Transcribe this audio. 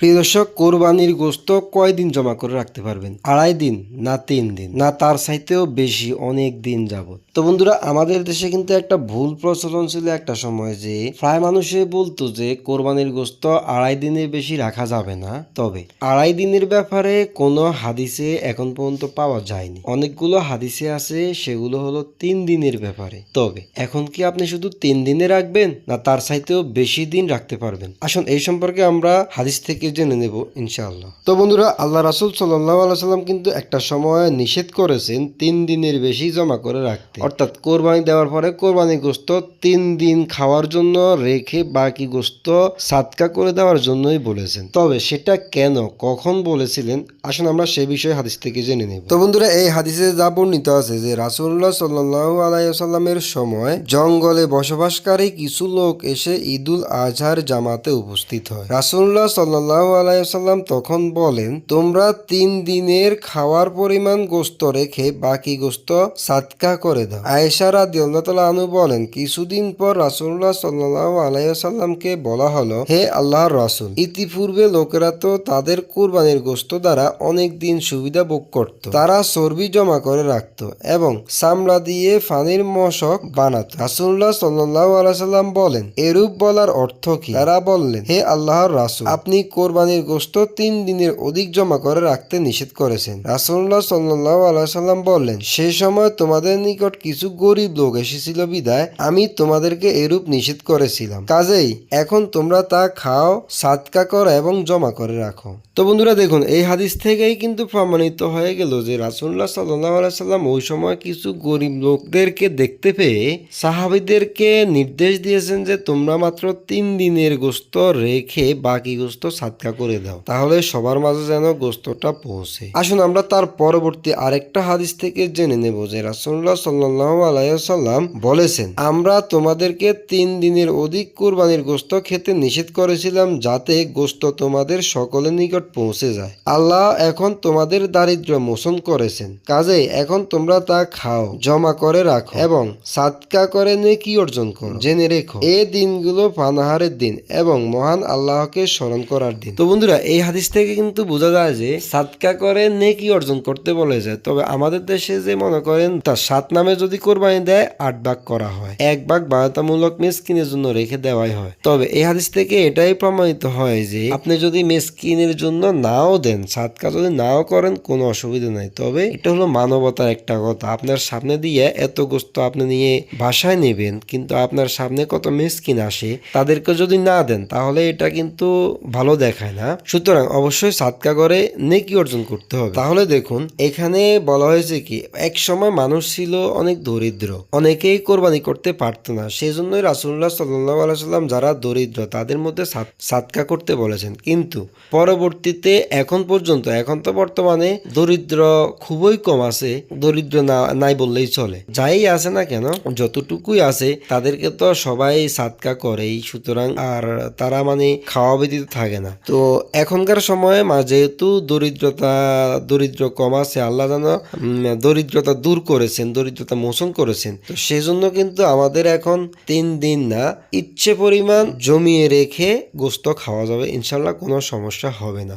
প্রিয় দর্শক, কোরবানির গোস্ত কয়দিন জমা করে রাখতে পারবেন? আড়াই দিন না তিন দিন? না তার চাইতেও বেশি অনেক দিন যাবত? তো বন্ধুরা, আমাদের দেশে কিন্তু একটা ভুল প্রচলন ছিল একটা সময় যে প্রায় মানুষে বলতো যে কোরবানির গোস্ত আড়াই দিনের বেশি রাখা যাবে না। তবে আড়াই দিনের ব্যাপারে কোনো হাদিসে এখন পর্যন্ত পাওয়া যায়নি। অনেকগুলো হাদিসে আছে, সেগুলো হলো তিন দিনের ব্যাপারে। তবে এখন কি আপনি শুধু তিন দিনে রাখবেন, না তার চাইতেও বেশি দিন রাখতে পারবেন? আসুন, এই সম্পর্কে আমরা হাদিস থেকে জেনে নেব, ইনশাআল্লাহ। তো বন্ধুরা, আল্লাহ রাসুল সাল্লাহ আলাইসাল্লাম কিন্তু একটা সময় নিষেধ করেছেন তিন দিনের বেশি জমা করে রাখতে। অর্থাৎ কোরবানি দেওয়ার পরে কোরবানি গোস্ত তিন দিন খাওয়ার জন্য রেখে বাকি গোস্ত সাতকা করে দেওয়ার জন্যই বলেছেন। তবে সেটা কেন, কখন বলেছিলেন, আসুন আমরা সে বিষয়ে হাদিস থেকে জেনে নেব। তো বন্ধুরা, এই হাদিসে যা বর্ণিত আছে যে রাসুল্লাহ সাল্লাহ আলাইসাল্লামের সময় জঙ্গলে বসবাসকারী কিছু লোক এসে ঈদুল আজহার জামাতে উপস্থিত হয়। রাসুল্লাহ সাল্লাহ আলাইসাল্লাম তখন বলেন, তোমরা তিন দিনের খাওয়ার পরিমাণ গোস্ত রেখে বাকি গোস্ত সাতকা করে দাও। আয়েশা রাদি আনু বলেন, কিছুদিন পর রাসুল্লাহ সাল্লাহ আলাইসাল্লামকে বলা হলো, হে আল্লাহর রাসুল, ইতিপূর্বে লোকেরা তো তাদের কুরবানির গোস্ত দ্বারা অনেক দিন সুবিধা ভোগ করত। তারা চর্বি জমা করে রাখত এবং চামড়া দিয়ে ফানির মশক বানাত। রাসুল্লাহ সাল্লাহ আলাইসাল্লাম বলেন, এরূপ বলার অর্থ কি? তারা বললেন, হে আল্লাহর রাসুল, আপনি কোরবানির গোস্ত তিন দিনের অধিক জমা করে রাখতে নিষেধ করেছেন। রাসুল্লাহ সাল্লাহ আলাইসাল্লাম বললেন সে সময় তোমাদের নিকট কিছু গরিব লোক এসেছিল বিদায়, আমি তোমাদেরকে এরূপ নিষেধ করেছিলাম। কাজেই এখন তোমরা তা খাও সাতকা করো এবং জমা করে রাখো। তো বন্ধুরা দেখুন, এই হাদিস থেকেই কিন্তু প্রমাণিত হয়ে গেল যে রাসুল্লাহ সাল্লাহ সাল্লাম ওই সময় কিছু গরিব লোকদেরকে দেখতে পেয়ে সাহাবিদেরকে নির্দেশ দিয়েছেন যে তোমরা মাত্র তিন দিনের গোস্ত রেখে বাকি গোস্ত সাতকা করে দাও। তাহলে সবার মাঝে যেন গোস্তটা পৌঁছে। আসুন আমরা তার পরবর্তী আরেকটা হাদিস থেকে জেনে নেব যে রাসুল্লাহ সাল্লাহ আলাইসাল্লাম বলেছেন, আমরা তোমাদেরকে তিন দিনের অধিক কোরবানির গোস্ত খেতে নিষেধ করেছিলাম যাতে গোস্ত তোমাদের সকলের নিকট পৌঁছে যায়। আল্লাহ এখন তোমাদের দারিদ্র মোচন করেছেন। কাজেই এখন তোমরা তা খাও, জমা করে রাখো এবং সাতকা করে নেকি অর্জন করো। জেনে রেখো এই দিনগুলো পানাহারের দিন এবং মহান আল্লাহকে স্মরণ করার দিন। তো বন্ধুরা, এই হাদিস থেকে কিন্তু বোঝা যায় যে সাতকা করে নেকি অর্জন করতে বলে যায়। তবে আমাদের দেশে যে মনে করেন তার সাত নামে যদি কোরবানি দেয়, আট ভাগ করা হয়। এক ভাগ বাধ্যতামূলক মেসকিনের জন্য রেখে দেওয়াই হয়। তবে এই হাদিস থেকে এটাই প্রমাণিত হয় যে আপনি যদি মেসকিনের জন্য নাও দেন সাতকা যদি নাও করেন, কোনো অসুবিধা নাই। তবে এটা হলো মানবতার একটা কথা। আপনার সামনে দিয়ে এত গোস্ত আপনি নিয়ে বাসায় নেবেন, কিন্তু আপনার সামনে কত মেসকিন আসে, তাদেরকে যদি না দেন, তাহলে এটা কিন্তু ভালো দেখায় না। সুতরাং অবশ্যই সাতকা করে নেকি অর্জন করতে হবে। তাহলে দেখুন, এখানে বলা হয়েছে কি, এক সময় মানুষ ছিল অনেক দরিদ্র। অনেকেই কোরবানি করতে পারতো না। সেই জন্যই রাসুল্লাহ সাল্লাহ যারা দরিদ্র, তাদের মধ্যে সাত- সাতকা করতে বলেছেন। কিন্তু পরবর্তীতে এখন পর্যন্ত, এখন তো বর্তমানে দরিদ্র খুবই কম আছে। দরিদ্র না নাই বললেই চলে। যাই আছে না কেন, যতটুকুই আছে, তাদেরকে তো সবাই সাতকা করেই। সুতরাং আর তারা মানে খাওয়া ব্যতীত থাকে না। তো এখনকার সময়ে মা যেহেতু দরিদ্রতা, দরিদ্র কম আছে, আল্লাহ যেন দরিদ্রতা দূর করেছেন, দরিদ্রতা মোচন করেছেন। তো সেই জন্য কিন্তু আমাদের এখন তিন দিন না, ইচ্ছে পরিমাণ জমিয়ে রেখে গোস্ত খাওয়া যাবে। ইনশাল্লাহ কোনো সমস্যা হবে না।